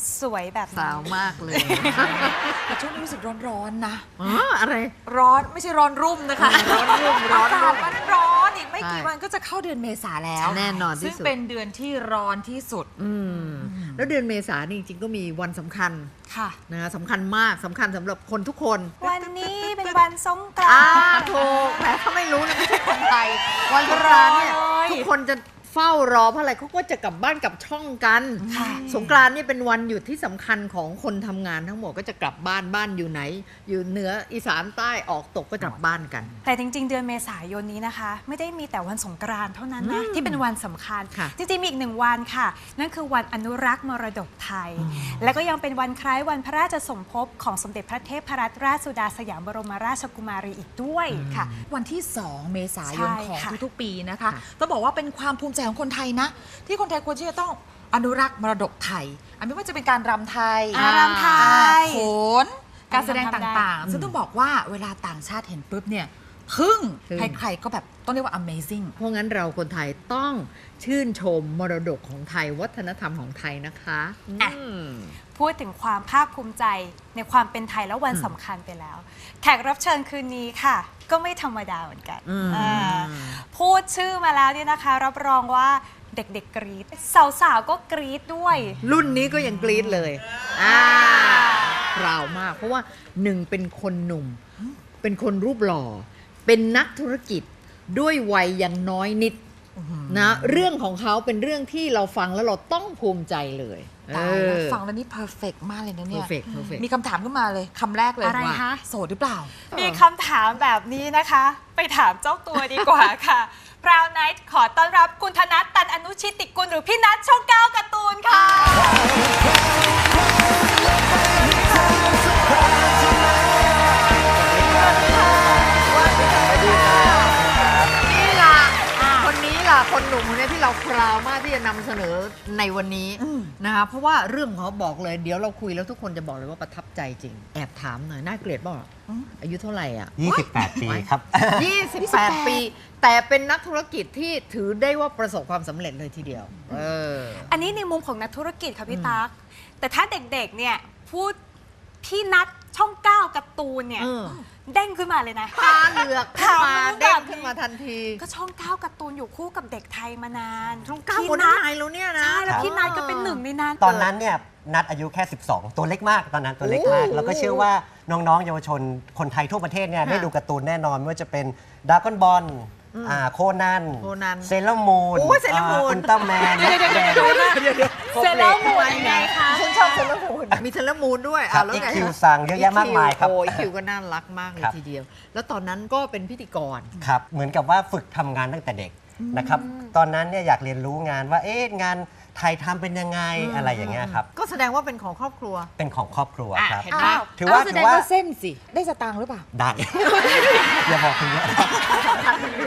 สาวสวยแบบนี้สาวมากเลยแต่ช่วงนี้รู้สึกร้อนๆนะอ๋ออะไรร้อนไม่ใช่ร้อนรุ่มนะคะร้อนรุ่มร้อนรุ่มอากาศมันร้อนอีกไม่กี่ใช่วันก็จะเข้าเดือนเมษาแล้วแน่นอนที่ซึ่งสุดเป็นเดือนที่ร้อนที่สุดอืมแล้วเดือนเมษานี่จริงๆก็มีวันสำคัญค่ะนะสำคัญมากสำคัญสำหรับคนทุกคน วันนี้เป็นวันสงกราอ่านต์ถูกแหมถ้าไม่รู้นะไม่ใช่คนไทยวันสงกรานต์เนี่ยรอเลยทุกคนจะ เฝ้ารอเพราะอะไรเขาก็จะกลับบ้านกลับช่องกันค่ะสงกรานต์นี่เป็นวันหยุดที่สำคัญของคนทำงานทั้งหมดก็จะกลับบ้านบ้านอยู่ไหน อยู่เหนืออีสานใต้ออกตกก็กลับบ้านกัน แต่จริง ๆ เดือนเมษายนนี้นะคะ ไม่ได้มีแต่วันสงกรานต์เท่านั้นนะที่เป็นวันสำคัญค่ะจริงๆมีอีกหนึ่งวันค่ะ นั่นคือวันอนุรักษ์มรดกไทย และก็ยังเป็นวันคล้ายวันพระราชสมภพของสมเด็จพระเทพรัตนราชสุดาสยามบรมราชกุมารีอีกด้วยค่ะ วันที่ 2 เมษายนใช่ของค่ะทุกๆปีนะคะค่ะต้องบอกว่าเป็นความภูมิใจของคนไทยนะ ที่คนไทยควรที่จะต้องอนุรักษ์มรดกไทย อันไม่ว่าจะเป็นการรำไทยอารามไทย โขนการแสดงต่างอืๆมซึ่งต้องบอกว่าเวลาต่างชาติเห็นปุ๊บเนี่ย ทึ่งทึ่ง ใครๆก็แบบต้องเรียกว่า amazing เพราะงั้นเราคนไทยต้องชื่นชมมรดกของไทยวัฒนธรรมของไทยนะคะอะ อืม พูดถึงความภาคภูมิใจในความเป็นไทยและวันอืมสำคัญไปแล้ว แขกรับเชิญคืนนี้ค่ะ ก็ไม่ธรรมดาเหมือนกันอืม อ่าพูดชื่อมาแล้วเนี่ยนะคะ รับรองว่าเด็กๆกรี๊ดสาวๆก็กรี๊ดด้วย รุ่นนี้ก็ยังกรี๊ดเลยอ่าพราวมาก เพราะว่าหนึ่งเป็นคนหนุ่ม เป็นคนรูปหล่อ เป็นนักธุรกิจด้วยวัยยังน้อยนิดนะเรื่องของเขาเป็นเรื่องที่เราฟังแล้วเราต้องภูมิใจเลยตายแล้วเออฟังแล้วนี่ perfect มากเลยนะเนี่ย perfect perfect มีคำถามขึ้นมาเลยคำแรกเลยอะไรว่าคะโสดหรือเปล่า มีคำถามแบบนี้นะคะ ไปถามเจ้าตัวดีกว่าค่ะพราวไนท์ขอต้อนรับคุณธนัทตันอนุชิตติกุลหรือพี่นัทช่องเก้าการ์ตูนค่ะ ที่เราพราวมากที่จะนำเสนอในวันนี้นะคะเพราะว่าเรื่องของเขาบอกเลยเดี๋ยวเราคุยแล้วทุกคนจะบอกเลยว่าประทับใจจริง แอบถามหน่อยน่าเกลียดเปล่าอายุเท่าไหร่อะ 28 ปีครับ 28 ปี แต่เป็นนักธุรกิจที่ถือได้ว่าประสบความสำเร็จเลยทีเดียว เออ อันนี้ในมุมของนักธุรกิจค่ะพี่ตั๊กแต่ถ้าเด็กๆเนี่ยพูดพี่นัทช่องเก้าการ์ตูนเนี่ย เออ เด้งขึ้นมาเลยนะตาเหลือกขึ้นมาถามเด้งแบบนี้ขึ้นมาทันที ก็ช่องเก้าการ์ตูนอยู่คู่กับเด็กไทยมานานช่องเก้าพี่คนนันั้นทนายแล้วเนี่ยนะ ใช่ แล้วพี่นัทก็เป็นหนึ่งในนั้นตอนนั้นเนี่ยนัดอายุแค่ 12 ตัวเล็กมากตอนนั้นตัวเล็กมากโอ้แล้วก็เชื่อว่าน้องๆ เยาวชนคนไทยทั่วประเทศเนี่ยค่ะได้ดูการ์ตูนแน่นอนไม่ว่าจะเป็นด r a ก้อนบอลอ่าโคนันโคนันเซเลอร์มูนโอ้ย Sailor Moon อุลตร้าแมนเซเลอร์มูน มูนมีเซเลอร์มูนด้วยครัอะบแล้วอีไงคิวซังเยอะแยะมากมายครับ โอ้ยคิวก็น่ารักมากเลยครับ ทีเดียว แล้วตอนนั้นก็เป็นพิธีกร ครับเหมือนกับว่าฝึกทำงานตั้งแต่เด็กนะครับ ตอนนั้นเนี่ยอยากเรียนรู้งานว่าเอ๊ะงานไทยทำเป็นยังไงอะไรอย่างเงี้ยครับ ก็แสดงว่าเป็นของครอบครัว เป็นของครอบครัวอะครับ เห็นไหมถือว่าแสถืดองว่าว่า เส้นสิ ได้สตางค์หรือเปล่า ได้ อย่าบอกคุณเยอะ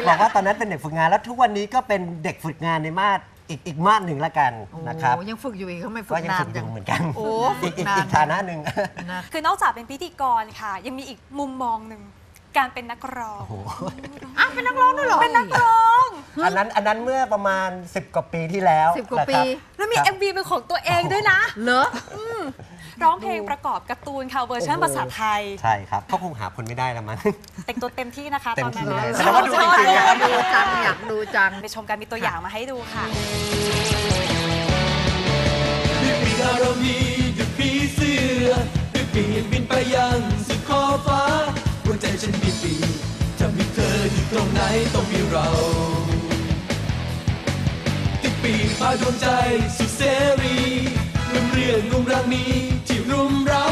บอกว่าตอนนั้นเป็นเด็กฝึกงานแล้วทุกวันนี้ก็เป็นเด็กฝึกงานในมาตร อีกอีกมาตรหนึ่งละกันนะครับโอ้ยังฝึกอยู่อีกเขาไม่ฝึก็กยังนาฝึนกอจัยู่งเหมือนกันโอ้อีฝึกกอีกนานอีกฐานะหนึ่ง นะคือนอกจากเป็นพิธีกรค่ะ ยังมีอีกมุมมองหนึ่ง การเป็นนักร้องโอ้โหอะเป็นนักร้องด้วยเหรอ เป็นนักร้อง อันนั้นอันนั้นเมื่อประมาณ 10 กว่าปีที่แล้วสิบกว่านะปีครับ แล้วมี ครับ MV เป็นของตัวเองด้วยนะ เหรอ ร้องเพลงประกอบการ์ตูนค่ะเวอร์ชันโอ้โห ภาษาไทย ใช่ครับก็คงหาคนไม่ได้แล้วมั้ง แต่งตัวเต็มที่นะคะ เต็ตมอนนั้นที่เลยนะแสดงว่าดูจริงๆอยากนะดูจังอยากดูจัง ไปชมกันมีตัวอย่างมาให้ดูค่ะด้วยปีกอารมีด้วยปีเสือด้วยปีกบินไปยังสุดขอบฟ้า ตรงไหนต้องมีเรา ติดปีกพาดวงใจสุดเสรีเรื่องเรื่องงุมรังนี้ที่รุมเรา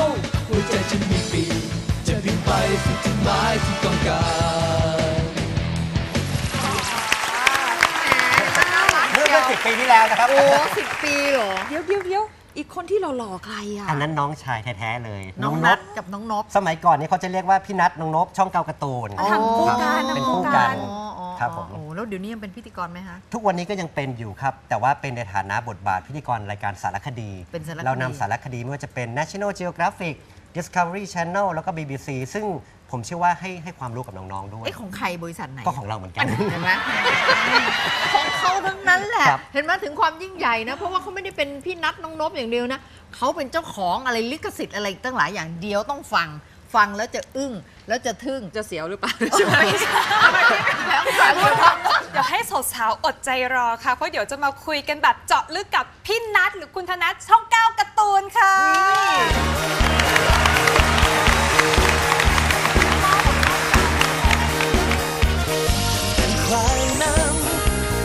หัวใจฉันมีปีกจะบินไปสู่จุดหมายที่ต้องการเมื่อเมื่อสิบปีที่แล้วนะครับ โอ้สิบปีเหรอ เดี๋ยวเดี๋ยวเดี๋ยว อีกคนที่หล่อๆใครอะ อันนั้นน้องชายแท้ๆเลยน้องนนับดกับน้องนบสมัยก่อนเนี่ยเขาจะเรียกว่าพี่นัทน้องนบช่องเกาการ์ตูนอ๋อทำคู่กันครับทำเป็นคู่คู่กักันนอ๋ออ๋อครับผม โอ้แล้วเดี๋ยวนี้ยังเป็นพิธีกรไหมคะ ทุกวันนี้ก็ยังเป็นอยู่ครับ แต่ว่าเป็นในฐานะบทบาทพิธีกรรายการสารคดี เป็นสารคดี เรานำสารคดีไม่ว่าจะเป็น National Geographic Discovery Channel แล้วก็ BBC ซึ่ง ผมเชื่อว่าให้ให้ความรู้กับน้องๆด้วย เอ๊ะของใครบริษัทไหนก็ของเราเหมือนกันเห็นไหมของเขาทั้งนั้นแหละ ครับ เห็นไหมถึงความยิ่งใหญ่นะ เพราะว่าเขาไม่ได้เป็นพี่นัทน้องนบอย่างเดียวนะเขาเป็นเจ้าของอะไรลิขสิทธิ์อะไรตั้งหลายอย่างเดียวต้องฟัง ฟังแล้วจะอึ้งแล้วจะทึ่งจะเสียวหรือเปล่าแล้วฟังแล้วฟังเดี๋ยวให้สาวๆอดใจรอค่ะ เพราะเดี๋ยวจะมาคุยกันแบบเจาะลึกกับพี่นัทหรือคุณธนัทช่องเก้าการ์ตูนค่ะ ใครนั้น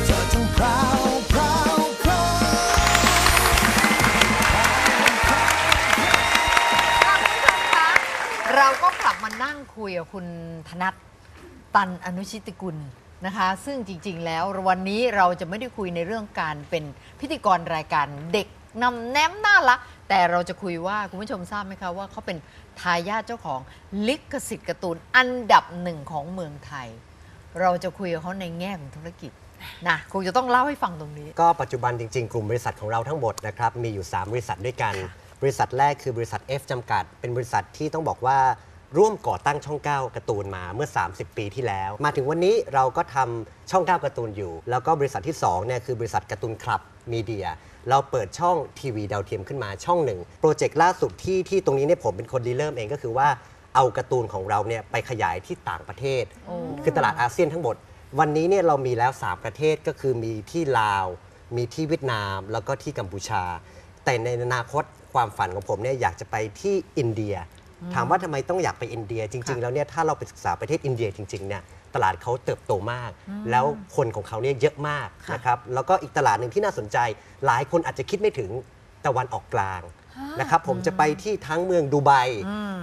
เธอทั้งพราวพราวพราวเราก็กลับมานั่งคุยกับคุณธนัทตันอนุชิตกุลนะคะ ซึ่งจริง ๆ แล้ววันนี้เราจะไม่ได้คุยในเรื่องการเป็นพิธีกรรายการเด็กนำแนมน่ารัก แต่เราจะคุยว่าคุณผู้ชมทราบไหมคะว่าเขาเป็นทายาทเจ้าของลิขสิทธิ์การ์ตูนอันดับหนึ่งของเมืองไทย เราจะคุยกับเขาในแง่ของธุรกิจนะคงจะต้องเล่าให้ฟังตรงนี้ ก็ปัจจุบันจริงๆ กลุ่มบริษัทของเราทั้งหมดนะครับมีอยู่ 3 บริษัทด้วยกัน บริษัทแรกคือบริษัท F จำกัด เป็นบริษัทที่ต้องบอกว่าร่วมก่อตั้งช่อง 9การ์ตูนมาเมื่อ 30 ปีที่แล้ว มาถึงวันนี้เราก็ทำช่อง 9การ์ตูนอยู่ แล้วก็บริษัทที่2เนี่ยคือบริษัทการ์ตูนคลับมีเดีย เราเปิดช่องทีวีดาวเทียมขึ้นมาช่องหนึ่งโปรเจกต์ล่าสุดที่ที่ตรงนี้เนี่ยผมเป็นคนรีเริ่มเองก็คือว่า เอาการ์ตูนของเราเนี่ยไปขยายที่ต่างประเทศโอ้คือตลาดอาเซียนทั้งหมด วันนี้เนี่ยเรามีแล้ว 3 ประเทศก็คือมีที่ลาว มีที่เวียดนาม แล้วก็ที่กัมพูชา แต่ในอนาคตความฝันของผมเนี่ยอยากจะไปที่อินเดีย ถามว่าทำไมต้องอยากไปอินเดียจริง ๆ แล้วเนี่ยถ้าเราไปศึกษาประเทศอินเดียจริงๆเนี่ยตลาดเขาเติบโตมาก แล้วคนของเขาเนี่ยเยอะมากนะครับแล้วก็อีกตลาดหนึ่งที่น่าสนใจ หลายคนอาจจะคิดไม่ถึงตะวันออกกลาง นะครับผมจะไปที่ทั้งเมืองดูไบ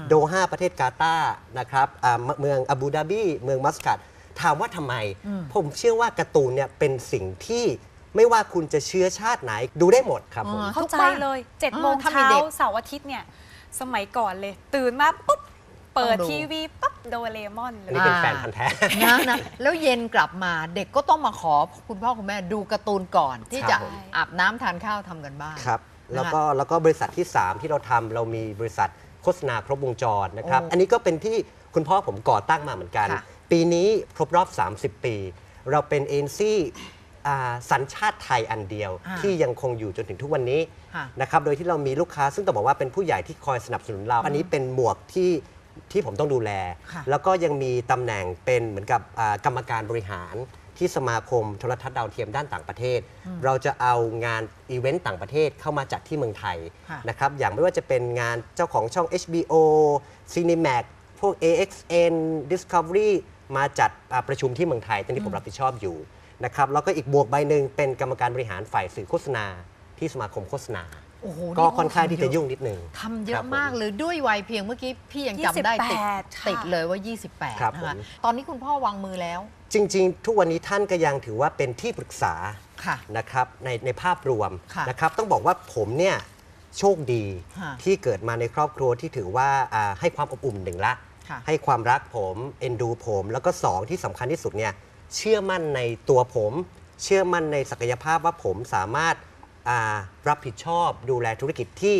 โดฮาประเทศกาตาร์นะครับอ่าเมืองอาบูดาบีเมืองมัสกัดถามว่าทำไม ผมเชื่อว่าการ์ตูนเนี่ยเป็นสิ่งที่ไม่ว่าคุณจะเชื้อชาติไหนดูได้หมดครับผมอ๋อเข้าใจทุกบ้านเลย7จ็ดเออโมงถ้ามีเช้าเด็กเสาร์อาทิตย์เนี่ยสมัยก่อนเลย ตื่นมาปุ๊บ เปิดต้องดูทีวีปั๊บโดเรมอนเลอันยนี้เป็นแฟนพันธ์แท้นะนะแล้วเย็นกลับมาเด็กก็ต้องมาขอคุณพ่อคุณแม่ดูการ์ตูนก่อน ที่ครับจะผมอาบน้ำทานข้าวทำกันบ้านครับ แล้วก็แล้วก็บริษัทที่ 3 ที่เราทำเรามีบริษัทโฆษณาครบวงจรนะครับโอ้อันนี้ก็เป็นที่คุณพ่อผมก่อตั้งมาเหมือนกันค่ะปีนี้ครบรอบ 30 ปี เราเป็นเอ็นซี่าสัญชาติไทยอันเดียวอ่าที่ยังคงอยู่จนถึงทุกวันนี้ค่ะนะครับ โดยที่เรามีลูกค้าซึ่งต้องบอกว่าเป็นผู้ใหญ่ที่คอยสนับสนุนเรา อันนี้เป็นหมวกที่ ที่ผมต้องดูแล ค่ะ แล้วก็ยังมีตำแหน่งเป็นเหมือนกับอ่ากรรมการบริหารที่สมาคมโทรทัศน์ดาวเทียมด้านต่างประเทศ เราจะเอางานอีเวนต์ต่างประเทศเข้ามาจัดที่เมืองไทยค่ะนะครับอย่างไม่ว่าจะเป็นงานเจ้าของช่อง HBO Cinemax พวก AXN Discovery มาจัดอ่าประชุมที่เมืองไทยตอนนี้ผมรับผิดชอบอยู่นะครับแล้วก็อีกบวกใบหนึ่งเป็นกรรมการบริหารฝ่ายสื่อโฆษณาที่สมาคมโฆษณา โอ้โหก็นี่ค่อนข้างที่จะยุ่งนิดนึงทำเยครัอะบผ มากเลยด้วยวัยเพียงเมื่อกี้พี่ยังจำได้ติด28ค่ะ ติดเลยว่าครับ28ผมนะคะตอนนี้คุณพ่อวางมือแล้วจริง ๆ ทุกวันนี้ท่านก็ยังถือว่าเป็นที่ปรึกษา ค่ะ นะครับในในภาพรวมค่ะนะครับต้องบอกว่าผมเนี่ยโชคดีค่ะที่เกิดมาในครอบครัวที่ถือว่าอ่าให้ความอบอุ่นหนึ่งละ ค่ะให้ความรักผมเอ็นดูผม แล้วก็สองที่สำคัญที่สุดเนี่ยเชื่อมั่นในตัวผม เชื่อมั่นในศักยภาพว่าผมสามารถอ่า รับผิดชอบดูแลธุรกิจที่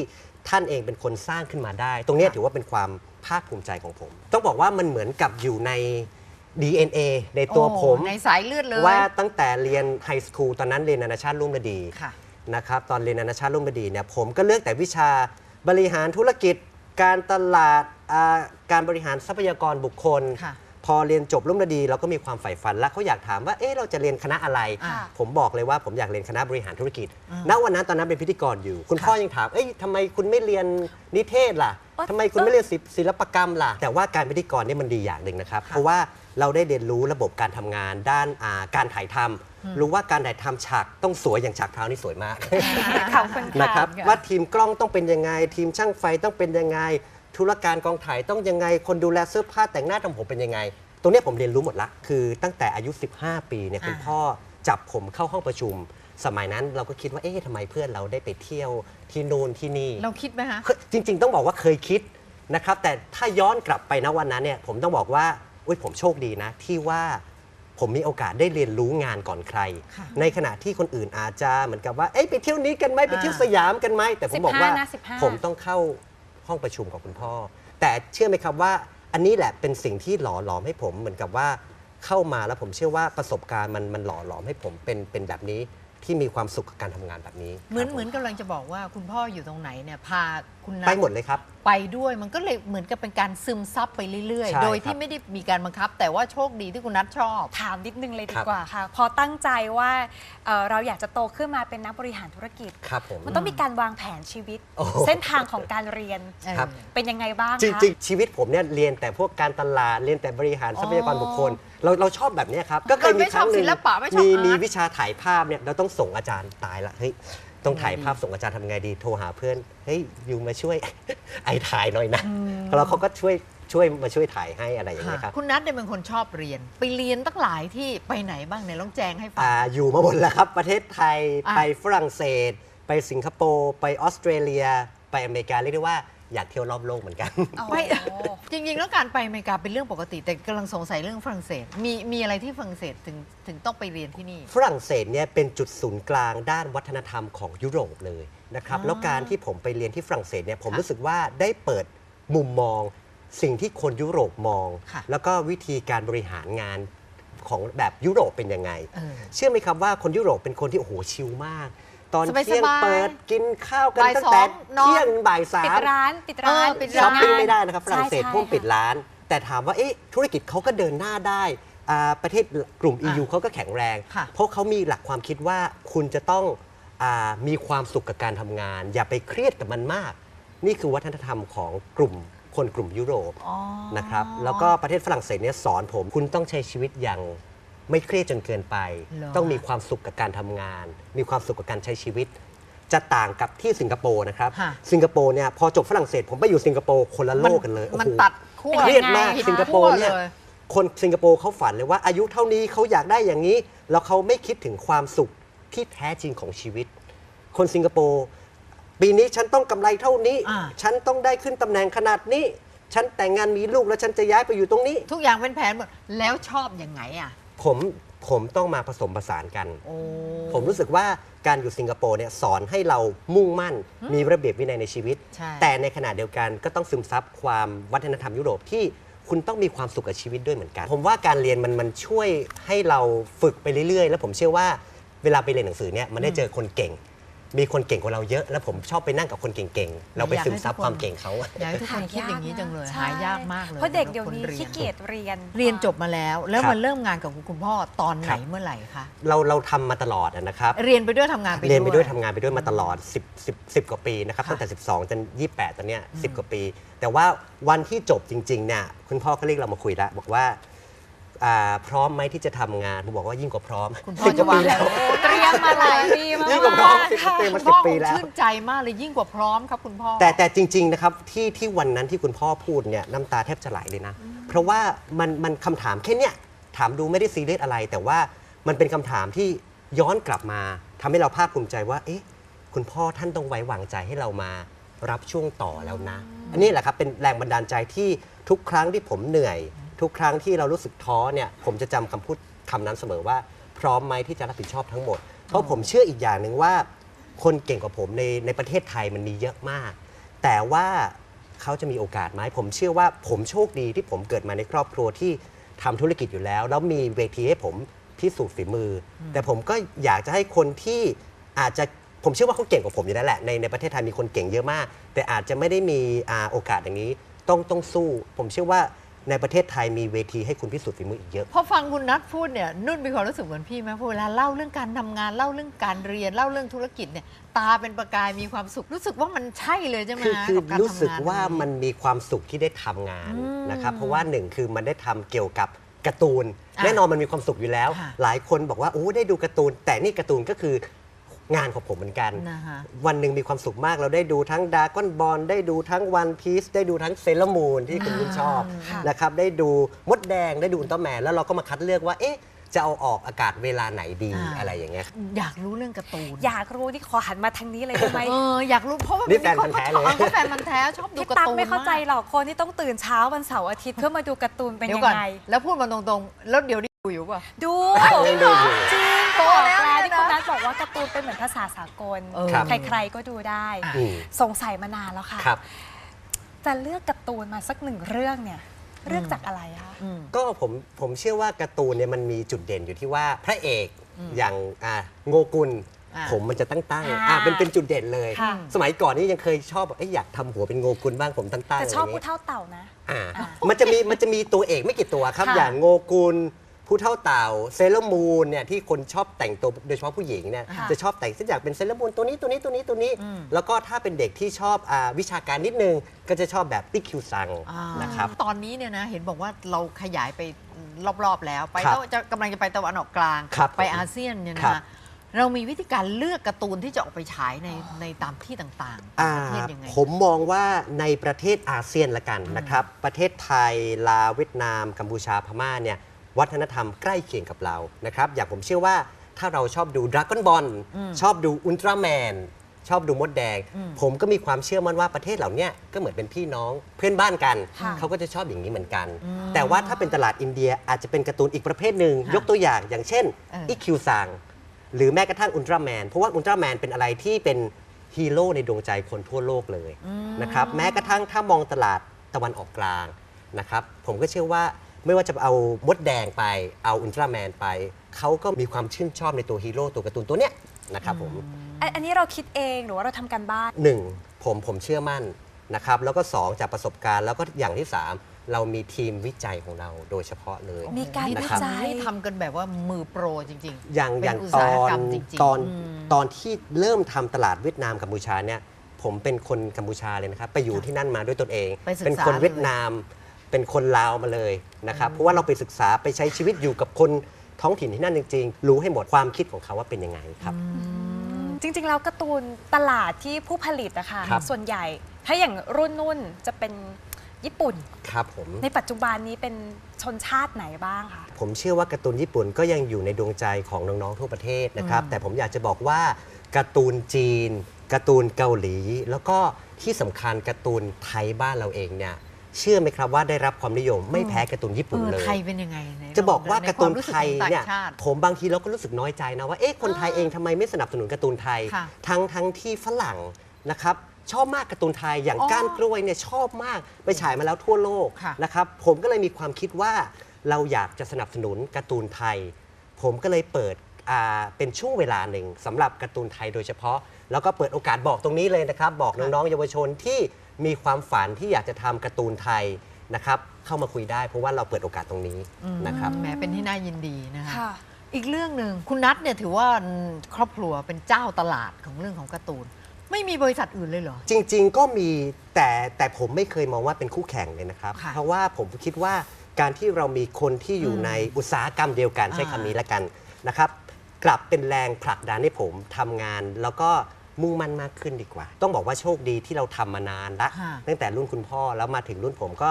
ท่านเองเป็นคนสร้างขึ้นมาได้ ตรงเนี้ยถือว่าเป็นความภาคภูมิใจของผม ต้องบอกว่ามันเหมือนกับอยู่ใน DNA ในตัวผมโอ้ในสายเลือดเลย ว่าตั้งแต่เรียนไฮสคูลตอนนั้นเรียนนานาชาติร่วมฤดีค่ะนะครับตอนเรียนนานาชาติร่วมฤดีเนี่ยผมก็เลือกแต่วิชาบริหารธุรกิจ การตลาดอ่าการบริหารทรัพยากรบุคคลค่ะ พอเรียนจบร่วมฤดีเราก็มีความใฝ่ฝันแล้วเขาอยากถามว่าเอ๊ะเราจะเรียนคณะอะไร อ่าผมบอกเลยว่าผมอยากเรียนคณะบริหารธุรกิจ ณวันนั้นตอนนั้นเป็นพิธีกรอยู่ คุณพ่อยังถามเอ้ยทำไมคุณไม่เรียนนิเทศล่ะเอ้ยทำไมคุณไม่เรียนศิศิลปกรรมล่ะ แต่ว่าการพิธีกรเนี่ยมันดีอย่างหนึ่งนะครับ เพราะว่าเราได้เรียนรู้ระบบการทำงานด้านอ่าการถ่ายทำรู้ว่าการถ่ายทำฉากต้องสวยอย่างฉากเท้านี่สวยมาก ขอบคุณนะค่ะครับค่ะว่าทีมกล้องต้องเป็นยังไง ทีมช่างไฟต้องเป็นยังไง ธุรการกองถ่ายต้องยังไง คนดูแลเสื้อผ้าแต่งหน้าทำผมเป็นยังไง ตรงเนี้ยผมเรียนรู้หมดละ คือตั้งแต่อายุ 15 ปีเนี่ยคุณพ่อจับผมเข้าห้องประชุม สมัยนั้นเราก็คิดว่าเอ๊ะทำไมเพื่อนเราได้ไปเที่ยวที่นู่นที่นี่ เราคิดไหมฮะเคยจริง ๆ ต้องบอกว่าเคยคิดนะครับ แต่ถ้าย้อนกลับไปนะวันนั้นเนี่ยผมต้องบอกว่าอุ้ยผมโชคดีนะ ที่ว่าผมมีโอกาสได้เรียนรู้งานก่อนใคร ค่ะในขณะที่คนอื่นอาจจะเหมือนกับว่าเอ้ยไปเที่ยวนี้กันไหมไปเที่ยวอ่าสยามกันไหมแต่ผมบอกว่า 15นะ15 ผมต้องเข้า ห้องประชุมกับคุณพ่อ แต่เชื่อไหมครับว่า อันนี้แหละเป็นสิ่งที่หล่อหลอมให้ผมเหมือนกับว่าเข้ามาแล้วผมเชื่อว่าประสบการณ์มันมันหล่อหลอมให้ผมเป็นเป็นแบบนี้ที่มีความสุขกับการทำงานแบบนี้เหมือนครับผ เหมือนกำลังจะบอกว่าคุณพ่ออยู่ตรงไหนเนี่ยพาคุณนัท ไปหมดเลยครับ ไปด้วยมันก็เลยเหมือนกับเป็นการซึมซับไปเรื่อย ใช่ๆ โดยครัที่บ ไม่ได้มีการบังคับ แต่ว่าโชคดีที่คุณนัทชอบ ถามนิดนึงเลยดีครับกว่าค่ะ พอตั้งใจว่าเอ่อเราอยากจะโตขึ้นมาเป็นนักบริหารธุรกิจ ครับผม มันต้องมีการวางแผนชีวิต โอ้โห เส้นทางของการเรียนครับ เป็นยังไงบ้างจคะ ริงๆ ชีวิตผมเนี่ยเรียนแต่พวกการตลาดเรียนแต่บริหารทรัพยากรบุคคล เราเราชอบแบบเนี้ยครับ ก็เคยมีครั้งหนึ่งไม่ชอบศิลปะไม่ชอบมีอาร์ต มีวิชาถ่ายภาพเนี่ยเราต้องส่งอาจารย์ตายละเฮ้ย ต้องถ่ายภาพส่งอาจารย์ทำไงดีโทรหาเพื่อนเฮ้ยยูมาช่วย ไอถ่ายหน่อยนะแล้วเขาก็ช่วยช่วยมาช่วยถ่ายให้อะไรอย่างเงี้ยครับคุณนัทเนี่ยเป็นคนชอบเรียน ไปเรียนตั้งหลายที่ไปไหนบ้างเนี่ยลองแจงให้ฟังอ่าอยู่มาหมดแล้วครับ ประเทศไทยอะไปฝรั่งเศส ไปสิงคโปร์ไปออสเตรเลีย ไปอเมริกาเรียกได้ว่าอยากเที่ยวรอบโลกเหมือนกันไปจริงๆ แล้วการไปอเมริกาเป็นเรื่องปกติ แต่กำลังสงสัยเรื่องฝรั่งเศส มีมีอะไรที่ฝรั่งเศสถึงถึงต้องไปเรียนที่นี่ ฝรั่งเศสเนี่ยเป็นจุดศูนย์กลางด้านวัฒนธรรมของยุโรปเลยนะครับ แล้วการที่ผมไปเรียนที่ฝรั่งเศสเนี่ยผมค่ะรู้สึกว่าได้เปิดมุมมอง สิ่งที่คนยุโรปมอง ค่ะ แล้วก็วิธีการบริหารงานของแบบยุโรปเป็นยังไง เออ เชื่อไหมครับว่าคนยุโรปเป็นคนที่โอ้โหชิลมาก ตอนสบายๆเที่ยงเปิดกินข้าวกันบ่ายตั้งแต่สองนอน เที่ยงบ่ายสาปิดมร้านปิดร้านเออปิดช้อปปิ้งร้านไม่ได้นะครับฝรั่งเศสใช่พุ่มใช่ปิดร้าน แต่ถามว่าเอ๊ะธุรกิจเขาก็เดินหน้าได้อ่าประเทศกลุ่ม EU เขาก็แข็งแรง ค่ะ เพราะเขามีหลักความคิดว่าคุณจะต้องอามีความสุขกับการทำงาน อย่าไปเครียดกับมันมาก นี่คือวัฒนธรรมของกลุ่มคนกลุ่มยุโรปอ๋อนะครับแล้วก็ประเทศฝรั่งเศสเนี่ยสอนผม คุณต้องใช้ชีวิตอย่าง ไม่เครียดจนเกินไปเหรอ ต้องมีความสุขกับการทำงาน มีความสุขกับการใช้ชีวิต จะต่างกับที่สิงคโปร์นะครับ ค่ะสิงคโปร์เนี่ยพอจบฝรั่งเศสผมไปอยู่สิงคโปร์คนละโลกกันเลยมันโอ้โหตัดขั้ว เครียดมากผิสิงคโปร์เนี่ยขั้วลคนสิงคโปร์เขาฝันเลยว่าอายุเท่านี้เขาอยากได้อย่างนี้ แล้วเขาไม่คิดถึงความสุขที่แท้จริงของชีวิต คนสิงคโปร์ปีนี้ฉันต้องกำไรเท่านี้ อ่า ฉันต้องได้ขึ้นตำแหน่งขนาดนี้ ฉันแต่งงานมีลูกแล้วฉันจะย้ายไปอยู่ตรงนี้ ทุกอย่างเป็นแผนหมดแล้วชอบยังไงอะ ผมผมต้องมาผสมผสานกัน โอ้ ผมรู้สึกว่าการอยู่สิงคโปร์เนี่ยสอนให้เรามุ่งมั่น มีระเบียบวินัยในชีวิต ใช่ แต่ในขณะเดียวกันก็ต้องซึมซับความวัฒนธรรมยุโรปที่คุณต้องมีความสุขกับชีวิตด้วยเหมือนกัน ผมว่าการเรียนมันมันช่วยให้เราฝึกไปเรื่อยๆ แล้วผมเชื่อว่าเวลาไปเรียนหนังสือเนี่ยมันได้เจอคนเก่ง มีคนเก่งกว่าเราเยอะ แล้วผมชอบไปนั่งกับคนเก่งๆ เราไปซึมซับความเก่งเขา อยากให้ทุกคนคิดอย่างนี้จังเลยใช่หายากมากเลยเพราะเด็กเดี๋ยวนี้สำหรับคขี้เกียจเรียน เรียนจบมาแล้ว แล้วครับมาเริ่มงานกับคุณพ่อตอนไหนครับเมื่อไหร่คะเราเราทำมาตลอดอะนะครับ เรียนไปด้วยทำงานไปด้วยเรียนไปด้วยทำงานไปด้วยมาตลอด 10 10 10กว่าปีนะครับค่ะตั้งแต่ 12จน28 ตอนเนี้ย10 กว่าปี แต่ว่าวันที่จบจริงๆเนี่ยคุณพ่อก็เรียกเรามาคุยแล้วบอกว่า อ่าพร้อมไหมที่จะทำงานผมบอกว่ายิ่งกว่าพร้อมคุณพ่อสิบกจะว่าปีวางแล้วโอ้เตรียมมาหลายปีมากยิ่งกว่าพร้อมสิบค่ะปีคุมาณสิพ่บอปีคงแล้วชื่นใจมากเลยยิ่งกว่าพร้อมครับคุณพ่อ แต่แต่จริง ๆ นะครับ ที่ที่วันนั้นที่คุณพ่อพูดเนี่ยน้ำตาแทบจะไหลเลยนะ เพราะว่ามันมันคำถามแค่เนี้ยถามดูไม่ได้ซีเรียสอะไร แต่ว่ามันเป็นคำถามที่ย้อนกลับมาทำให้เราภาคภูมิใจว่า เอ๊ะ คุณพ่อท่านต้องไว้วางใจให้เรามารับช่วงต่อแล้วนะ อันนี้แหละครับเป็นแรงบันดาลใจที่ทุกครั้งที่ผมเหนื่อย ทุกครั้งที่เรารู้สึกท้อเนี่ยผมจะจำคำพูดคำนั้นเสมอว่า พร้อมไหมที่จะรับผิดชอบทั้งหมด เพราะผมเชื่ออีกอย่างหนึ่งว่า คนเก่งกว่าผมในในประเทศไทยมันมีเยอะมาก แต่ว่าเขาจะมีโอกาสไหมผมเชื่อว่าผมโชคดีที่ผมเกิดมาในครอบครัวที่ทำธุรกิจอยู่แล้ว แล้วมีเวทีให้ผมพิสูจน์ฝีมือ แต่ผมก็อยากจะให้คนที่อาจจะผมเชื่อว่าเขาเก่งกว่าผมอยู่แล้วแหละในในประเทศไทยมีคนเก่งเยอะมาก แต่อาจจะไม่ได้มีอโอกาสอย่างนี้ต้องต้องสู้ ผมเชื่อว่า ในประเทศไทยมีเวทีให้คุณพิสูจน์ฝีมืออีกเยอะ พอฟังคุณนัทพูดเนี่ยนุ่นมีความรู้สึกเหมือนพี่ไหมพอเวลาเล่าเรื่องการทำงานเล่าเรื่องการเรียนเล่าเรื่องธุรกิจเนี่ยตาเป็นประกายมีความสุขรู้สึกว่ามันใช่เลยใช่ไหมคือคือกัการรู้สึกทำงนว่ามันมีความสุขที่ได้ทำงานนะครับเพราะว่าหนึ่งคือมันได้ทำเกี่ยวกับการ์ตูนอะแน่นอนมันมีความสุขอยู่แล้วค่ะหลายคนบอกว่าโอ้ได้ดูการ์ตูน แต่นี่การ์ตูนก็คือ งานของผมเหมือนกัน นะคะวันหนึ่งมีความสุขมากเราได้ดูทั้งดาก้อนบอลได้ดูทั้งวันพีซได้ดูทั้งเซเลมูนที่คุณนุ่นชอบค่ะ นะครับได้ดูมดแดงได้ดูอุลตร้าแมนแล้วเราก็มาคัดเลือกว่าเอ๊ะจะเอาออกอากาศเวลาไหนดีอ่า อะไรอย่างเงี้ย อยากรู้เรื่องการ์ตูนอยากรู้ที่ขอหันมาทางนี้เลยได้ไหมเอออยากรู้เพราะว่านี่แฟนพันธุ์แท้เลยเขาแฟนมันธุ์แท้ชอบดูพี่การ์ตั๊กตูนไม่เข้าใจกหรอกคนที่ต้องตื่นเช้าวันเสาร์อาทิตย์เพื่อมาดูการ์ตูนเป็นเดี๋ยยัวงก่อนไง แล้วพูดมาตรงๆ แล้วเดี๋ยวนี้ดูอยู่ป่ะ ดูยังดูอยู่จริงโตบอกแล้วแล้วเนี่ยที่ คุณนะนัทบอกว่าการ์ตูนเป็นเหมือนภาษาสากล เออครับ ใครๆก็ดูได้ อืม สงสัยมานานแล้วค่ะ ครับ จะเลือกการ์ตูนมาสักหนึ่งเรื่องเนี่ย เลือกจากอะไรคะ อืม ก็ผมผมเชื่อว่าการ์ตูนเนี่ยมันมีจุดเด่นอยู่ที่ว่าพระเอกอย่างอ่าโงกุล อ่าผมมันจะตั้งตั้งๆอ่าอ่าเป็นเป็นจุดเด่นเลย ค่ะ สมัยก่อนนี่ยังเคยชอบแบบเอ้ยอยากทำหัวเป็นโงกุลบ้างผมตั้งตั้งแต่อะไรชอบอย่างผู้งี้เท่าเต่านะอ่าอ่ามันจะมีมันจะมีตัวเอกไม่กี่ตัวครับ ค่ะอย่างโงกุล ผู้เท่าเต่าเซเลอร์มูนเนี่ยที่คนชอบแต่งตัวโดยเฉพาะผู้หญิงเนี่ยค่ะจะชอบแต่งเส้นอยากเป็นเซเลอร์มูนตัวนี้ตัวนี้ตัวนี้ตัวนี้ อืม แล้วก็ถ้าเป็นเด็กที่ชอบอาวิชาการนิดนึง ก็จะชอบแบบติ๊กคิวซังอ่านะครับ ตอนนี้เนี่ยนะเห็นบอกว่าเราขยายไปรอบๆแล้ว ไปครับแล้วจะกำลังจะไปตะวันออกกลาง ครับไปผมอาเซียนเนี่ยครันะบเรามีวิธีการเลือกการ์ตูนที่จะออกไปฉายในในตามที่ต่างๆอ่าประเทศยังไง ผมมองว่าในประเทศอาเซียนละกันนะครับ ประเทศไทยลาวเวียดนาม กัมพูชาพม่าเนี่ย วัฒนธรรมใกล้เคียงกับเรานะครับอย่างผมเชื่อว่าถ้าเราชอบดูดราก้อนบอลชอบดูอุลตร้าแมนชอบดูมดแดง ผมก็มีความเชื่อมั่นว่าประเทศเหล่าเนี้ยก็เหมือนเป็นพี่น้องเพื่อนบ้านกันค่ะเขาก็จะชอบอย่างนี้เหมือนกัน แต่ว่าถ้าเป็นตลาดอินเดียอาจจะเป็นการ์ตูนอีกประเภทหนึ่งค่ะยกตัวอย่างอย่างเช่นเอออีคิวซังหรือแม้กระทั่งอุลตร้าแมนเพราะว่าอุลตร้าแมนเป็นอะไรที่เป็นฮีโร่ในดวงใจคนทั่วโลกเลยนะครับแม้กระทั่งถ้ามองตลาดตะวันออกกลางนะครับผมก็เชื่อว่า ไม่ว่าจะเอามดแดงไปเอาอุลตร้าแมนไป เขาก็มีความชื่นชอบในตัวฮีโร่ตัวการ์ตูนตัวเนี้ยนะครับผมอันอันนี้เราคิดเองหรือว่าเราทำกันบ้าน หนึ่งผมผมเชื่อมั่นนะครับแล้วก็สองจากประสบการณ์แล้วก็อย่างที่สามเรามีทีมวิจัยของเราโดยเฉพาะเลย มีการนะวิครับจัย นี่ทำกันแบบว่ามือโปรจริง อย่างเป็นอย่างอุตตสาอหนกรรมจริงๆตอนอืม ตอนที่เริ่มทำตลาดเวียดนามกัมพูชาเนี่ยผมเป็นคนกัมพูชาเลยนะครับ ไปอยู่ที่นั่นมาด้วยตนเองไปศึกษาเป็นคนเวียดนาม เป็นคนลาวมาเลยนะครับเพราะว่าเราไปศึกษาไปใช้ชีวิตอยู่กับคนท้องถิ่นที่นั่นจริงๆ รู้ให้หมดความคิดของเขาว่าเป็นยังไงครับ จริงๆ แล้วการ์ตูนตลาดที่ผู้ผลิตอะค่ะครับ ส่วนใหญ่ ถ้าอย่างรุ่นนุ่นจะเป็นญี่ปุ่น ครับผม ในปัจจุบันนี้เป็นชนชาติไหนบ้างคะ ผมเชื่อว่าการ์ตูนญี่ปุ่นก็ยังอยู่ในดวงใจของน้องๆทั่วประเทศนะครับ แต่ผมอยากจะบอกว่าการ์ตูนจีนการ์ตูนเกาหลี แล้วก็ที่สำคัญการ์ตูนไทยบ้านเราเองเนี่ย เชื่อไหมครับว่าได้รับความนิยมไม่แพ้การ์ตูนญี่ๆปุ่นเออเลย ไทยเป็นยังไงไหนจะบอกว่าในการ์ตูนควมรู้สึไทยของต่างเนี่ยชาติผมบางทีเราก็รู้สึกน้อยใจนะว่าเอ๊ะคนไทยเองทำไมไม่สนับสนุนการ์ตูนไทยค่ะทั้งทั้งที่ฝรั่งนะครับชอบมากการ์ตูนไทยอย่างอ๋อก้านกล้วยเนี่ยชอบมากไปฉายมาแล้วทั่วโลกค่ะนะครับผมก็เลยมีความคิดว่าเราอยากจะสนับสนุนการ์ตูนไทย ผมก็เลยเปิดอ่าเป็นช่วงเวลาหนึ่งสำหรับการ์ตูนไทยโดยเฉพาะ แล้วก็เปิดโอกาสบอกตรงนี้เลยนะครับ บอกน้องๆเยาวชนที่ มีความฝันที่อยากจะทำการ์ตูนไทยนะครับ เข้ามาคุยได้เพราะว่าเราเปิดโอกาสตรงนี้นะครับ แหมเป็นที่น่ายินดีนะคะ ค่ะ อีกเรื่องหนึ่งคุณนัทเนี่ยถือว่าครอบครัวเป็นเจ้าตลาดของเรื่องของการ์ตูน ไม่มีบริษัทอื่นเลยเหรอ จริง ๆ ก็มีแต่แต่ผมไม่เคยมองว่าเป็นคู่แข่งเลยนะครับ ค่ะเพราะว่าผมคิดว่าการที่เรามีคนที่อยู่ในอุตสาหกรรมเดียวกันใช้อ่าคำนี้แล้วกันนะครับ กลับเป็นแรงผลักดันให้ผมทำงาน แล้วก็ มุ่งมั่นมากขึ้นดีกว่า ต้องบอกว่าโชคดีที่เราทำมานานละค่ะ ตั้งแต่รุ่นคุณพ่อแล้วมาถึงรุ่นผมก็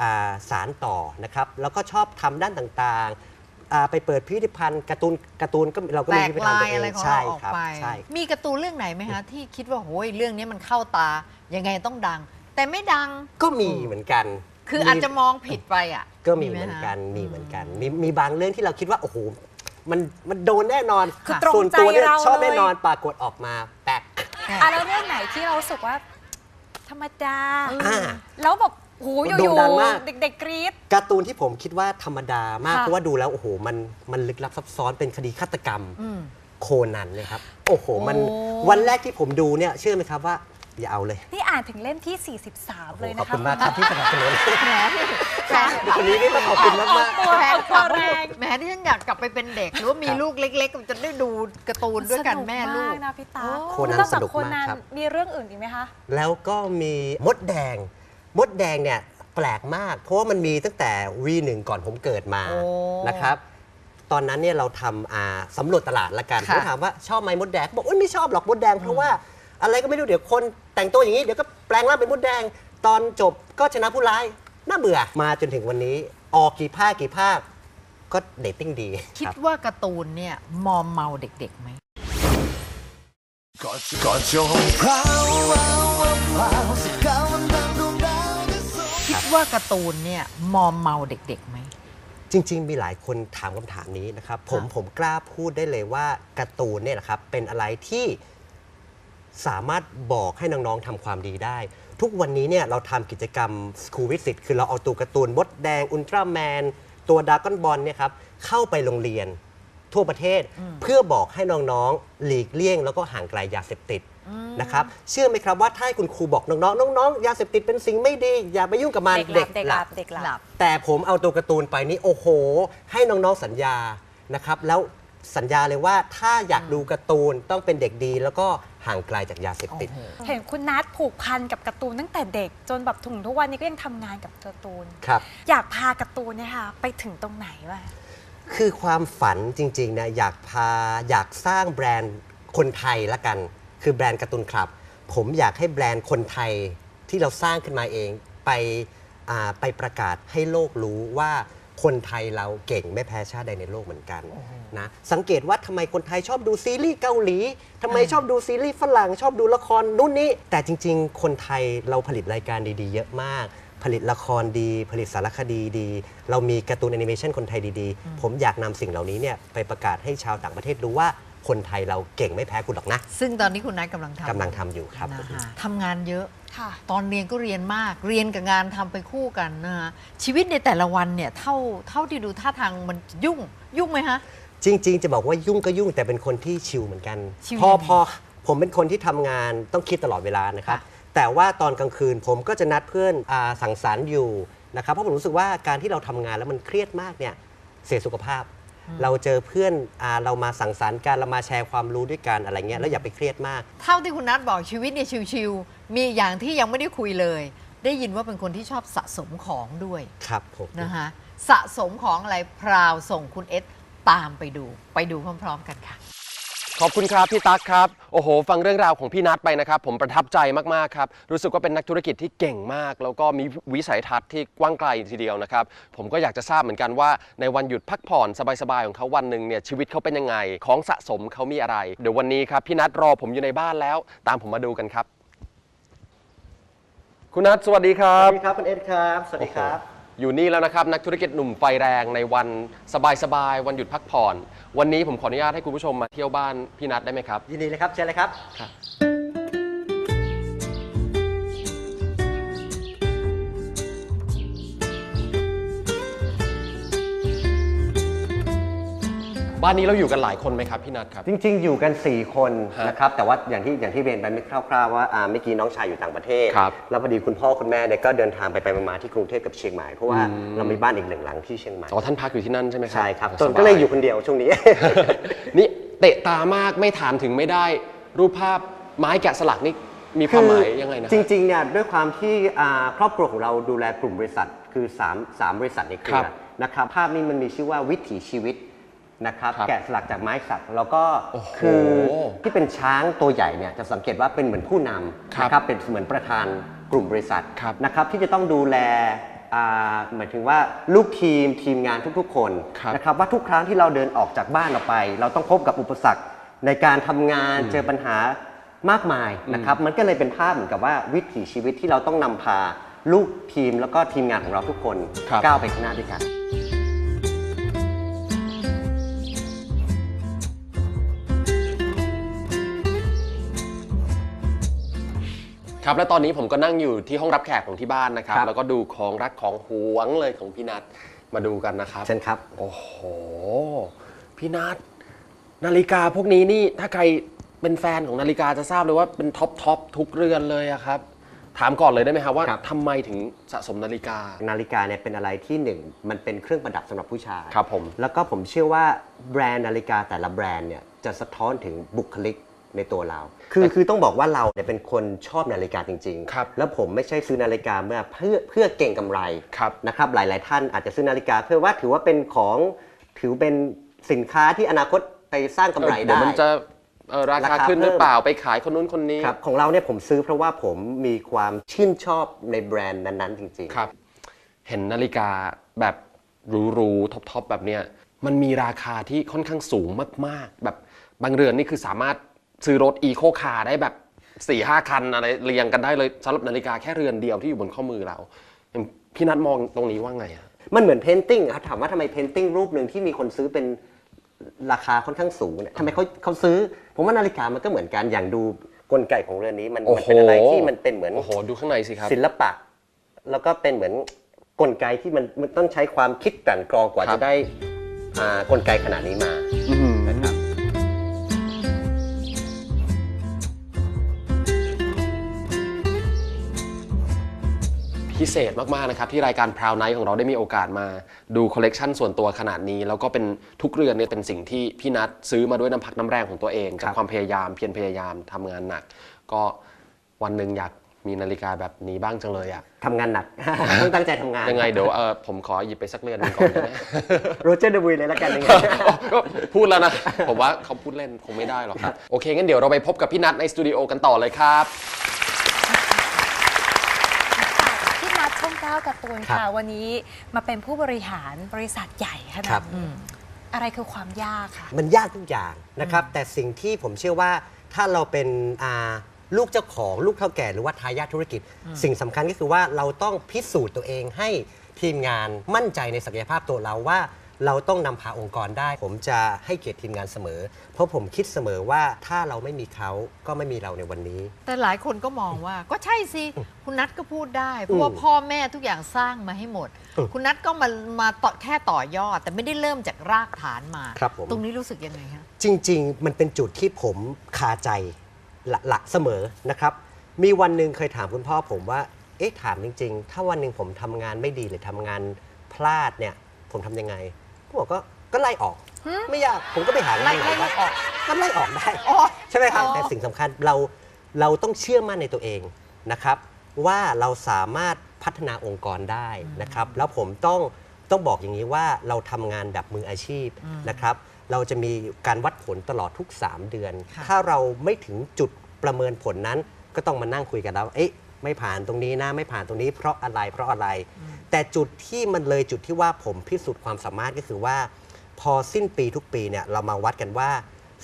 อ่าสารต่อนะครับ แล้วก็ชอบทำด้านต่างๆอ่าไปเปิดพิพิธภัณฑ์การ์ตูนการ์ตูนก็เราก็แปลมีกพิพิธภัณฑ์ลาตัวยเออะไรงของใช่เราออกครับไป ใช่ มีการ์ตูนเรื่องไหนไหมคะที่คิดว่าโอ้ยเรื่องนี้มันเข้าตา ยังไงต้องดัง แต่ไม่ดัง ก็มีเหมือนกันคืออาจจะมองผิดไปอะก็มีไหเหมือนคะกัน มีเหมือนกัน มีมีบางเรื่องที่เราคิดว่า โอ้โห มันมันโดนแน่นอนคือตรงส่วนตัวเนี่ยใจเราชอบแน่เลยนอนปรากฏออกมาแปลกอะแล้วเรื่องไหนที่เรารู้สึกว่า ธรรมดา อ่า แล้วแบบโหอโด่ยู่งดังมาก ๆเด็กๆกรี๊ด การ์ตูนที่ผมคิดว่าธรรมดามากค่ะ เพราะว่าดูแล้วโอ้โหมันมันลึกลับซับซ้อนเป็นคดีฆาตกรรม อืม โคนันเลยครับ โอ้โห มันโอ้ วันแรกที่ผมดูเนี่ย เชื่อไหมครับว่า อย่าเอาเลยนี่อ่านถึงเล่มที่ 43 เลยขอนะบคะคุณมากครับที่สนับสนุนแหมแฟนคนนี้นี่ต้องขอบคุณมากมากตัวแฟนเอาคลับตัวแรงแหมที่ฉันอยากกลับไปเป็นเด็ก หรือว่ามีครับลูกเล็กๆ จะได้ดูการ์ตูนด้วยกันแม่ลูสกกนะพี่ตาโคนันนอกจากสนุกโคมากนันครับ มีเรื่องอื่นอีกไหมคะแล้วก็มีมดแดง มดแดงเนี่ยแปลกมาก เพราะว่ามันมีตั้งแต่ V1 ก่อนผมเกิดมาโอ้นะครับ ตอนนั้นเนี่ยเราทำอ่าสำรวจตลาดละกันค่ะ ผมถามว่าชอบไหมมดแดงเขาบอกอุ้ยไม่ชอบหรอกมดแดง เพราะว่า อะไรก็ไม่รู้เดี๋ยวคนแต่งตัวอย่างนี้เดี๋ยวก็แปลงร่างเป็นมดแดง ตอนจบก็ชนะผู้ร้ายน่าเบื่อมาจนถึงวันนี้ ออกกี่ภาคกี่ภาคก็เดตติ้งดีคิดรับว่าการ์ตูนเนี่ยมอมเมาเด็กๆไหมก็ก็จงพราวพราวพราวสักก้าวมันดังดวงดาวที่สุดคิดว่าการ์ตูนเนี่ยมอมเมาเด็กๆไหมจริง ๆ มีหลายคนถามคำถามนี้นะครับ ผมค่ะผมกล้าพูดได้เลยว่าการ์ตูนเนี่ยนะครับเป็นอะไรที่ สามารถบอกให้น้องๆทำความดีได้ ทุกวันนี้เนี่ยเราทำกิจกรรม School Visit คือเราเอาตัวการ์ตูนมดแดงอุลตร้าแมนตัวดากอนบอลเนี่ยครับเข้าไปโรงเรียนทั่วประเทศ เพื่อบอกให้น้องๆหลีกเลี่ยง แล้วก็ห่างไกลยาเสพติดนะครับเชื่อไหมครับว่าถ้าให้คุณครูบอกน้องๆน้องๆยาเสพติดเป็นสิ่งไม่ดีอย่าไปยุ่งกับมันเด็กหลับเด็กหลับเด็กหลับ แต่ผมเอาตัวการ์ตูนไปนี่โอ้โห ให้น้องๆสัญญานะครับแล้ว สัญญาเลยว่าถ้าอยากดูการ์ตูนต้องเป็นเด็กดี แล้วก็ห่างไกลจากยาเสพติด เห็นคุณนัทผูกพันกับการ์ตูนตั้งแต่เด็กจนแบบถึงทุกวันนี้ก็ยังทำงานกับการ์ตูน ครับ อยากพาการ์ตูนเนี่ยค่ะไปถึงตรงไหนวะ คือความฝันจริงๆนะอยากพาอยากสร้างแบรนด์คนไทยละกัน คือแบรนด์การ์ตูนคลับ ผมอยากให้แบรนด์คนไทยที่เราสร้างขึ้นมาเอง ไปอ่าไปประกาศให้โลกรู้ว่า คนไทยเราเก่งไม่แพ้ชาติใดในโลกเหมือนกันนะสังเกตว่าทำไมคนไทยชอบดูซีรีส์เกาหลีทำไมชอบดูซีรีส์ฝรั่งชอบดูละครนู่นนี่แต่จริง ๆ คนไทยเราผลิตรายการดีๆ เยอะมาก ผลิตละครดี ผลิตสารคดีดี เรามีการ์ตูนแอนิเมชันคนไทยดีๆ ผมอยากนำสิ่งเหล่านี้เนี่ยไปประกาศให้ชาวต่างประเทศรู้ว่า คนไทยเราเก่งไม่แพ้คุณหรอกนะซึ่งตอนนี้คุณนัทกำลังทำกำลังทำอยู่ครับ นะคะทำงานเยอะ ค่ะ ตอนเรียนก็เรียนมาก เรียนกับงานทำไปคู่กันนะคะชีวิตในแต่ละวันเนี่ยเท่าเท่าที่ดูท่าทางมันยุ่งยุ่งไหมฮะ จริง ๆ จะบอกว่ายุ่งก็ยุ่งแต่เป็นคนที่ชิลเหมือนกัน ชิลพอยังไงพอผมเป็นคนที่ทำงานต้องคิดตลอดเวลานะครับ ค่ะ แต่ว่าตอนกลางคืนผมก็จะนัดเพื่อนอาสังสรรค์อยู่นะครับเพราะผมรู้สึกว่าการที่เราทำงานแล้วมันเครียดมากเนี่ยเสียสุขภาพ เราเจอเพื่อนอาเรามาสังสรรค์กันเรามาแชร์ความรู้ด้วยกันอะไรเงี้ยแล้วอย่าไปเครียดมาก เท่าที่คุณนัทบอกชีวิตเนี่ยชิวๆมีอย่างที่ยังไม่ได้คุยเลย ได้ยินว่าเป็นคนที่ชอบสะสมของด้วยครับผมนะคะสะสมของอะไรพราวส่งคุณเอสตามไปดู ไปดูพร้อม ๆ กันค่ะ ขอบคุณครับพี่ตั๊กครับ โอ้โห ฟังเรื่องราวของพี่นัทไปนะครับ ผมประทับใจมาก ๆ ครับ รู้สึกว่าเป็นนักธุรกิจที่เก่งมาก แล้วก็มีวิสัยทัศน์ที่กว้างไกลทีเดียวนะครับ ผมก็อยากจะทราบเหมือนกันว่าในวันหยุดพักผ่อนสบาย ๆ ของเขาวันหนึ่งเนี่ยชีวิตเขาเป็นยังไง ของสะสมเขามีอะไร เดี๋ยววันนี้ครับพี่นัทรอผมอยู่ในบ้านแล้ว ตามผมมาดูกันครับ คุณนัทสวัสดีครัสบ วัสดีครับคุณเอ็ดครับ สวัสดีครับ อ้โหอยู่นี่แล้วนะครับ นักธุรกิจหนุ่มไฟแรงในวันสบายๆ วันหยุดพักผ่อน วันนี้ผมขออนุญาตให้คุณผู้ชมมาเที่ยวบ้านพี่นัทได้ไหมครับ ยินดีเลยครับเชิญเลยครับ บ้านนี้เราอยู่กันหลายคนไหมครับพี่นัทครับ จริงๆ อยู่กัน 4 คนฮะนะครับแต่ว่าอย่างที่อย่างที่เรียนไปไม่คร่าวๆว่าอ่าเมื่อกี้น้องชายอยู่ต่างประเทศ ครับแล้วพอดีคุณพ่อคุณแม่เนี่ยก็เดินทางไปไปมาๆที่กรุงเทพกับเชียงใหม่เพราะว่าเรามีบ้านอีกหนึ่งหลังที่เชียงใหม่อ๋อท่านพักอยู่ที่นั่นใช่ไหมครับใช่ครับโส่วนสบาก็เลยอยู่คนเดียวช่วงนี้ นี่เตะตามากไม่ถามถึงไม่ได้ รูปภาพไม้แกะสลักนี่มีความหมายยังไงนะจริงๆเนี่ยด้วยความที่อ่าครอบครัวของเราดูแลกลุ่มบริษัทคือ3 3บริษัทในเครืครัอบนะครับภาพนี้มันมีชื่อว่าวิถีชีวิต นะครับครับแกะสลักจากไม้สักแล้วก็โอ้โหคือที่เป็นช้างตัวใหญ่เนี่ยจะสังเกตว่าเป็นเหมือนผู้นำครับนะครับเป็นเหมือนประธานกลุ่มบริษัทครับนะครับที่จะต้องดูแลอ่าหมายถึงว่าลูกทีมทีมงานทุกๆ คนครับนะครับว่าทุกครั้งที่เราเดินออกจากบ้านออกไป เราต้องพบกับอุปสรรคในการทำงานเจอปัญหามากมายนะครับมันก็เลยเป็นภาพเหมือนกับว่าวิถีชีวิตที่เราต้องนำพาลูกทีมแล้วก็ทีมงานของเราทุกคนครับ ก้าวไปข้างหน้าด้วยกัน ครับและตอนนี้ผมก็นั่งอยู่ที่ห้องรับแขกของที่บ้านนะครับ ครับ แล้วก็ดูของรักของหวงเลยของพี่นัทมาดูกันนะครับ เช่นครับ โอ้โห พี่นัทนาฬิกาพวกนี้นี่ถ้าใครเป็นแฟนของนาฬิกาจะทราบเลยว่าเป็นท็อปทอปทุกเรือนเลยอะครับ ถามก่อนเลยได้ไหมครับว่าครับ ทำไมถึงสะสมนาฬิกา นาฬิกาเนี่ยเป็นอะไรที่หนึ่งมันเป็นเครื่องประดับสำหรับผู้ชายครับผมแล้วก็ผมเชื่อว่าแบรนด์นาฬิกาแต่ละแบรนด์เนี่ยจะสะท้อนถึงบุคลิก ในตัวเรา คือคือต้องบอกว่าเราเนี่ยเป็นคนชอบนาฬิกาจริง ครับแล้วผมไม่ใช่ซื้อนาฬิกาเมื่อเพื่อเพื่อเก่งกำไรครับ นะครับ หลาย ๆ ท่านอาจจะซื้อนาฬิกา เพื่อว่าถือว่าเป็นของถือเป็นสินค้าที่อนาคตไปสร้างกำไรเออเดี๋ยได้ วมันจะเอ่อราราคาคาขึ้นหรือเพิ่มเปล่าไปขายคนนู้นคนนี้ ครับของเราเนี่ยผมซื้อเพราะว่าผมมีความชื่นชอบในแบรนด์นั้น ๆ จริงๆครับ เห็นนาฬิกาแบบหรูๆท็อปๆแบบเนี้ยมันมีราคาที่ค่อนข้างสูงมาก ๆ แบบบางเรือนนี่คือสามารถ ซื้อรถอีโคคาร์ได้แบบ4ี่ห้าคันอะไรเรียงกันได้เลยสำหรับนาฬิกาแค่เรือนเดียวที่อยู่บนข้อมือเราพี่นัทมองตรงนี้ว่าไงอะมันเหมือนเพนติ้งครับถามว่าทำไมเพนติ้งรูปหนึ่งที่มีคนซื้อเป็นราคาค่อนข้างสูงเนี่ยทำไมเขาเขาซื้อ ผมว่านาฬิกามันก็เหมือนกันอย่างดูกลไกของเรือนนี้มันมันเป็นอะไรที่มันเป็นเหมือนโอ้โหดูข้างในสิครับศิลปะ แล้วก็เป็นเหมือนกลไกที่มันมันต้องใช้ความคิดกลั่นกรองกว่าครับจะได้อ่ากลไกขนาดนี้มา พิเศษมากๆนะครับที่รายการ Proud Night ของเราได้มีโอกาสมาดูคอลเลกชันส่วนตัวขนาดนี้ แล้วก็เป็นทุกเรือนเนี่ยเป็นสิ่งที่พี่นัทซื้อมาด้วยน้ำพักน้ำแรงของตัวเองจากความพยายามเพียรพยายามทำงานหนัก ก็วันหนึ่งอยากมีนาฬิกาแบบนี้บ้างจังเลยอะทำงานหนัก ต้องตั้งใจทำงาน ยังไงเดี๋ยวเออผมขอหยิบไปสักเรือนหนึงก่อนได้ไหม โรเจอร์เดบุยเลยละกันยังไงก็พูดแล้วนะ ผมว่าเขาพูดเล่นคงไม่ได้หรอกครับ โอเค งั้นเดี๋ยวเราไปพบกับพี่นัทในสตูดิโอกันต่อเลยครับ พี่นัทช่องเก้าการ์ ตูนครัค่ะบวันนี้มาเป็นผู้บริหารบริษัทใหญ่ขนาครัดบนี้อะไรคือความยากค่ะ มันยากทุกอย่างนะครับ แต่สิ่งที่ผมเชื่อว่าถ้าเราเป็นอ่าลูกเจ้าของลูกเท่าแก่หรือว่าทายาทธุรกิจ สิ่งสำคัญก็คือว่าเราต้องพิสูจน์ตัวเองให้ทีมงานมั่นใจในศักยภาพตัวเราว่า เราต้องนำพาองค์กรได้ ผมจะให้เกียรติทีมงานเสมอ เพราะผมคิดเสมอว่าถ้าเราไม่มีเขาก็ไม่มีเราในวันนี้ แต่หลายคนก็มองว่า ก็ใช่สิ คุณนัทก็พูดได้ เพราะว่าพ่อแม่ทุกอย่างสร้างมาให้หมดอืมคุณนัทก็มามาต่อแค่ต่อยอด แต่ไม่ได้เริ่มจากรากฐานมา ครับผม ตรงนี้รู้สึกยังไงฮะจริง ๆ มันเป็นจุดที่ผมคาใจละละเสมอนะครับ มีวันหนึ่งเคยถามคุณพ่อผมว่า เอ๊ะถามจริง ๆ ถ้าวันหนึ่งผมทำงานไม่ดีหรือทำงานพลาดเนี่ย ผมทำยังไง เขาบอกก็ก็ไล่ออกไม่ยากผมก็ไปหางานไล่ใหม่ไล่ว่าออก ก็ไล่ออกได้ อ๋อ ใช่ไหมครับ อ๋อ แต่สิ่งสำคัญเราเราต้องเชื่อมั่นในตัวเองนะครับ ว่าเราสามารถพัฒนาองค์กรได้นะครับ แล้วผมต้องต้องบอกอย่างนี้ว่าเราทำงานแบบมืออาชีพนะครับ เราจะมีการวัดผลตลอดทุก 3 เดือน ค่ะ ถ้าเราไม่ถึงจุดประเมินผลนั้น ก็ต้องมานั่งคุยกันแล้ว เอ๊ะไม่ผ่านตรงนี้นะไม่ผ่านตรงนี้ เพราะอะไรเพราะอะไร แต่จุดที่มันเลยจุดที่ว่าผมพิสูจน์ความสามารถก็คือว่า พอสิ้นปีทุกปีเนี่ยเรามาวัดกันว่า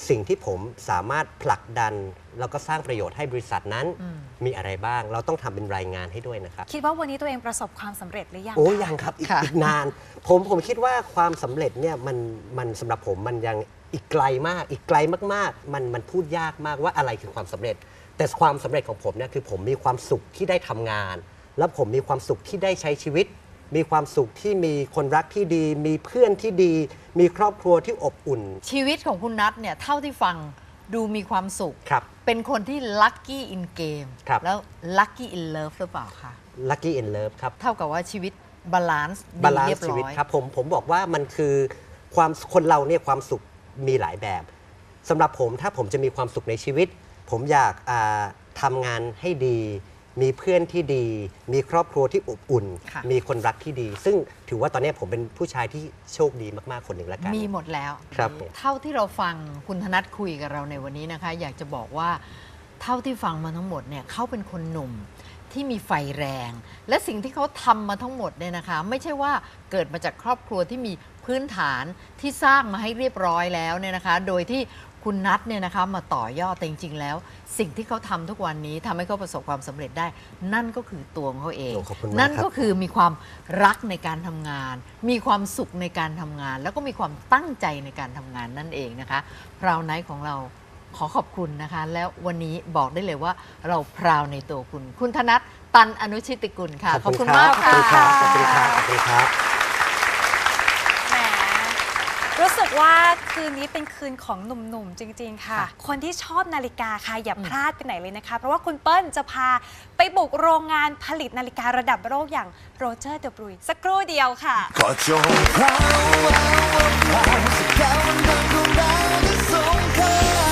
สิ่งที่ผมสามารถผลักดัน แล้วก็สร้างประโยชน์ให้บริษัทนั้น มีอะไรบ้าง เราต้องทำเป็นรายงานให้ด้วยนะครับ คิดว่าวันนี้ตัวเองประสบความสำเร็จหรือยัง โอ้คะยังครับอีกค่ะอีกนาน ผมผมคิดว่าความสำเร็จเนี่ยมันมันสำหรับผมมันยังอีกไกลมาก อีกไกลมากๆ มันมันพูดยากมากว่าอะไรคือความสำเร็จ แต่ความสำเร็จของผมเนี่ยคือผมมีความสุขที่ได้ทำงาน แล้วผมมีความสุขที่ได้ใช้ชีวิต มีความสุขที่มีคนรักที่ดี มีเพื่อนที่ดี มีครอบครัวที่อบอุ่น ชีวิตของคุณนัทเนี่ยเท่าที่ฟังดูมีความสุข ครับ เป็นคนที่ lucky in game ครับ แล้ว lucky in love หรือเปล่าคะ lucky in love ครับ เท่ากับว่าชีวิตบาลานซ์บาลานเรียซ์บชีร้วิตอยครับผมผมบอกว่ามันคือความคนเราเนี่ยความสุขมีหลายแบบสำหรับผมถ้าผมจะมีความสุขในชีวิต ผมอยากอ่าทำงานให้ดี มีเพื่อนที่ดี มีครอบครัวที่อบอุ่น ค่ะ มีคนรักที่ดี ซึ่งถือว่าตอนนี้ผมเป็นผู้ชายที่โชคดีมากๆคนหนึ่งแล้วกัน มีหมดแล้ว ครับผม เท่าที่เราฟังคุณธนัทคุยกับเราในวันนี้นะคะ อยากจะบอกว่าเท่าที่ฟังมาทั้งหมดเนี่ยเขาเป็นคนหนุ่มที่มีไฟแรง และสิ่งที่เขาทำมาทั้งหมดเนี่ยนะคะ ไม่ใช่ว่าเกิดมาจากครอบครัวที่มีพื้นฐานที่สร้างมาให้เรียบร้อยแล้วเนี่ยนะคะ โดยที่ คุณนัทเนี่ยนะคะมาต่อยอดแต่จริงๆแล้ว สิ่งที่เขาทำทุกวันนี้ทำให้เขาประสบความสำเร็จได้ นั่นก็คือตัวของเขาเองโอ้ขอบคุณมากนั่นครับก็คือมีความรักในการทำงาน มีความสุขในการทำงาน แล้วก็มีความตั้งใจในการทำงานนั่นเองนะคะพราวไนท์ของเราขอขอบคุณนะคะ แล้ววันนี้บอกได้เลยว่าเราพราวในตัวคุณ คุณธนัทตันอนุชิติกุลค่ะ ขอบคุณรัมากขอบค่ะคุณครับขอบคุณครับขอบคุณครับ แหมรู้สึก ว่าคืนนี้เป็นคืนของหนุ่มๆ จริง ๆ ค่ะ คนที่ชอบนาฬิกาค่ะอย่าพลาดไปไหนเลยนะคะ เพราะว่าคุณเปิ้ลจะพาไปบุกโรงงานผลิตนาฬิการะดับโลกอย่างโรเจอร์เดบรุยสักครู่เดียวค่ะ ก็จงพราวพราวพราวสักแก้วมันดังดวงดาว